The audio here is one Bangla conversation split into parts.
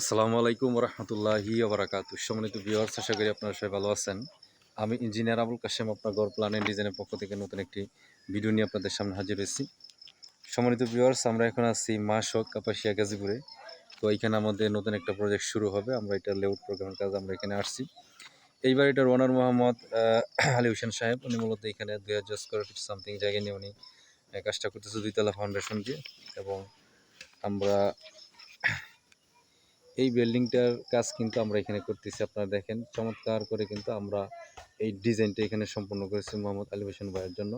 আসসালামু আলাইকুম রহমতুল্লাহি ওবরাকাত। সম্মানিত ভিউয়ার্স আশা করি আপনারা সবাই ভালো আছেন। আমি ইঞ্জিনিয়ার আবুল কাশেম, আপনার গড় প্ল্যান ডিজাইনের পক্ষ থেকে নতুন একটি ভিডিও নিয়ে আপনাদের সামনে হাজির হয়েছি। সম্মানিত ভিউয়ার্স আমরা এখন আছি মাসক কাপাসিয়া, গাজীপুরে। তো এইখানে আমাদের নতুন একটা প্রজেক্ট শুরু হবে। আমরা এটা লেআউট প্রোগ্রামের কাজ আমরা এখানে আসছি। এইবার বাড়িটার ওনার মোহাম্মদ আলী হোসেন সাহেব, উনি মূলত এখানে দুই হাজার স্কোয়ার ফিট সামথিং জায়গায় নিয়ে উনি কাজটা করতেছে দুই দুইতলা ফাউন্ডেশন দিয়ে। এবং আমরা এই বিল্ডিংটার কাজ কিন্তু আমরা এখানে করতেছি। আপনারা দেখেন, চমৎকার করে কিন্তু আমরা এই ডিজাইনটা এখানে সম্পূর্ণ করেছি মোহাম্মদ আলী হোসেন ভাইয়ের জন্য।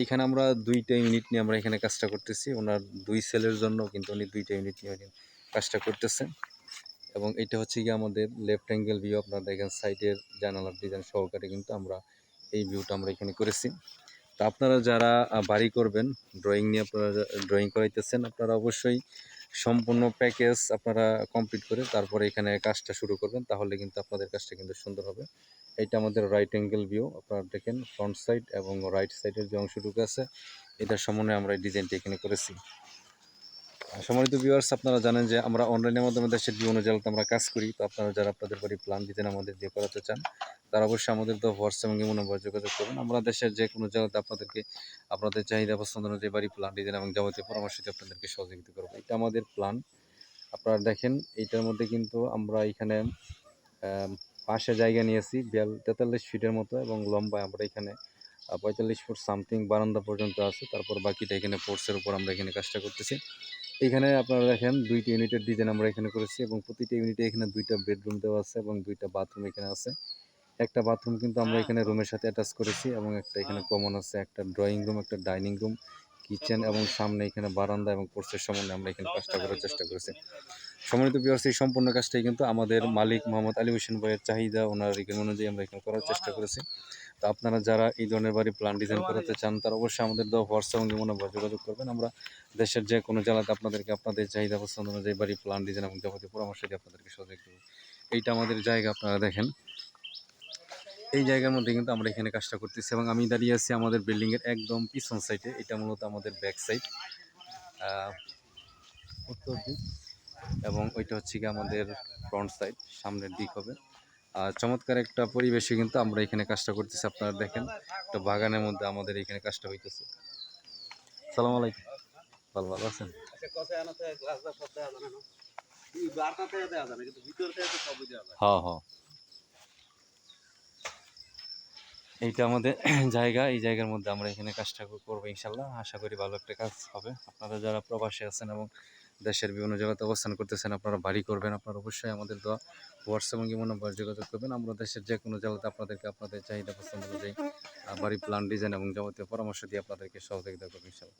এইখানে আমরা দুইটা ইউনিট নিয়ে আমরা এখানে কাজটা করতেছি। ওনার দুই সেলের জন্য কিন্তু উনি দুইটা ইউনিট নিয়ে কাজটা করতেছেন। এবং এটা হচ্ছে গিয়ে আমাদের লেফট অ্যাঙ্গেল ভিউ। আপনারা দেখেন, সাইডের জানালার ডিজাইন সহকারে কিন্তু আমরা এই ভিউটা আমরা এখানে করেছি। তা আপনারা যারা বাড়ি করবেন ড্রয়িং নিয়ে আপনারা ড্রয়িং করাইতেছেন, আপনারা অবশ্যই সম্পূর্ণ প্যাকেজ আপনারা কমপ্লিট করে তারপরে এখানে কাজটা শুরু করবেন, তাহলে কিন্তু আপনাদের কাজটা কিন্তু সুন্দর হবে। এটা আমাদের রাইট অ্যাঙ্গেল ভিউ আপনারা দেখেন ফ্রন্ট সাইড এবং রাইট সাইডের যে অংশটুকু আছে, এটার সমন্বয়ে আমরা এই ডিজাইনটি এখানে করেছি। সম্মানিত ভিউয়ার্স আপনারা জানেন যে আমরা অনলাইনের মাধ্যমে দেশের বিভিন্ন জেলাতে আমরা কাজ করি। তো আপনারা যারা আপনাদের বাড়ি প্ল্যান দিতেন আমাদের দিয়ে করাতে চান, তারা অবশ্যই আমাদের তো হোয়াটসঅ্যাপ এবং ইমো নম্বর যোগাযোগ করবেন। আমরা দেশের যে কোনো জায়গাতে আপনাদেরকে, আপনাদের চাহিদা পছন্দ অনুযায়ী বাড়ি প্ল্যান ডিজাইন এবং যাবতীয় পরামর্শ দিয়ে আপনাদেরকে সহযোগিতা করব। এটা আমাদের প্ল্যান আপনারা দেখেন এইটার মধ্যে কিন্তু আমরা এখানে পাশে জায়গা নিয়েছি, বিয়াল তেতাল্লিশ ফিটের মতো এবং লম্বায় আমরা এখানে পঁয়তাল্লিশ ফুট সামথিং বারান্দা পর্যন্ত আছে। তারপর বাকিটা এখানে পোর্টসের উপর আমরা এখানে কাজটা করতেছি। এখানে আপনারা দেখেন দুইটা ইউনিটের ডিজাইন আমরা এখানে করেছি এবং প্রতিটা ইউনিটে এখানে দুইটা বেডরুম দেওয়া আছে এবং দুইটা বাথরুম এখানে আছে। একটা বাথরুম কিন্তু আমরা এখানে রুমের সাথে অ্যাটাচ করেছি এবং একটা এখানে কমন আছে একটা ড্রয়িং রুম একটা ডাইনিং রুম কিচেন এবং সামনে এখানে বারান্দা এবং পোর্সের সামনে আমরা এখানে কাজটা করার চেষ্টা করেছি। সম্মানিত বিয়ার্স এই সম্পূর্ণ কাজটাই কিন্তু আমাদের মালিক মোহাম্মদ আলী হোসেন ভাইয়ের চাহিদা, ওনার রিকোয়েস্ট অনুযায়ী আমরা এখানে করার চেষ্টা করেছি। তো আপনারা যারা এই ধরনের বাড়ি প্ল্যান ডিজাইন করাতে চান, তারা অবশ্যই আমাদের দেওয়া হোয়াটসঅ্যাপ এবং ইমো যোগাযোগ করবেন। আমরা দেশের যে কোনো জেলাতে আপনাদেরকে আপনাদের চাহিদা পছন্দ অনুযায়ী বাড়ি প্ল্যান ডিজাইন এবং যাবতীয় পরামর্শ দিয়ে আপনাদেরকে সহযোগিতা করব। এইটা আমাদের জায়গা, আপনারা দেখেন। এই জায়গার মধ্যে কিন্তু আমরা এখানে কাজটা করতেছি এবং আমি দাঁড়িয়ে আছি আমাদের বিল্ডিংয়ের একদম পিছন সাইডে এটা মূলত আমাদের ব্যাক সাইড উত্তর দিক এবং ওইটা হচ্ছে কি আমাদের ফ্রন্ট সাইড সামনের দিক হবে। আর চমৎকার একটা পরিবেশে কিন্তু আমরা এখানে কাজটা করতেছি আপনারা দেখেন। একটা বাগানের মধ্যে আমাদের এখানে কাজটা হইতেছে। সালাম আলাইকুম। ভালো ভালো আছেন? আচ্ছা কথা আনাতে গ্লাসটা সব দেওয়া যাবে না এই বারটাতে দেওয়া যাবে কিন্তু ভিতর থেকে সবই দেওয়া যায় হ্যাঁ হ্যাঁ এইটা আমাদের জায়গা, এই জায়গার মধ্যে আমরা এখানে কাজটা করব ইনশাল্লাহ। আশা করি ভালো একটা কাজ হবে। আপনারা যারা প্রবাসে আছেন এবং দেশের বিভিন্ন জায়গাতে অবস্থান করতেছেন, আপনারা বাড়ি করবেন, আপনারা অবশ্যই আমাদের দেওয়া হোয়াটসঅ্যাপ এবং ইমো নম্বর যোগাযোগ করবেন। আমরা দেশের যে কোনো জায়গাতে আপনাদেরকে আপনাদের চাহিদা পছন্দ অনুযায়ী বাড়ি, প্ল্যান, ডিজাইন এবং যাবতীয় পরামর্শ দিয়ে আপনাদেরকে সহযোগিতা করব ইনশাল্লাহ।